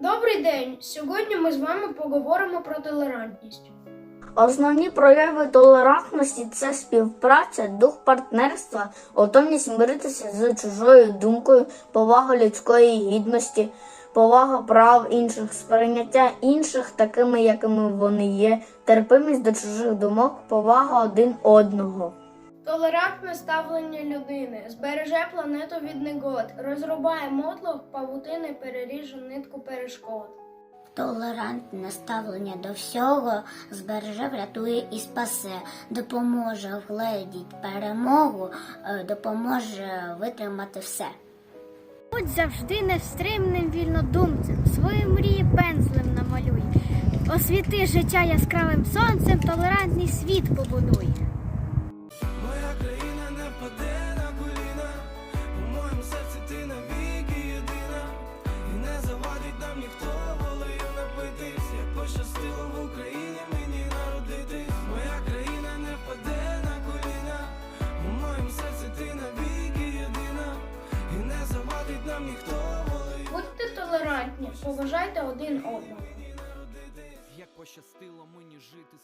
Добрий день! Сьогодні ми з вами поговоримо про толерантність. Основні прояви толерантності це співпраця, дух партнерства, готовність миритися з чужою думкою, повага людської гідності, повага прав інших, сприйняття інших такими, якими вони є, терпимість до чужих думок, повага один одного. Толерантне ставлення людини збереже планету від негод, розрубає мотлох павутини, переріже нитку перешкод. Толерантне ставлення до всього збереже, врятує і спасе, допоможе вгледіть перемогу, е, допоможе витримати все. Будь завжди невстримним вільнодумцем, свої мрії пензлем намалюй. Освіти життя яскравим сонцем, толерантний світ побудуй. Завадить нам ніхто волить. Будьте толерантні, поважайте один одного. Як пощастило мені жити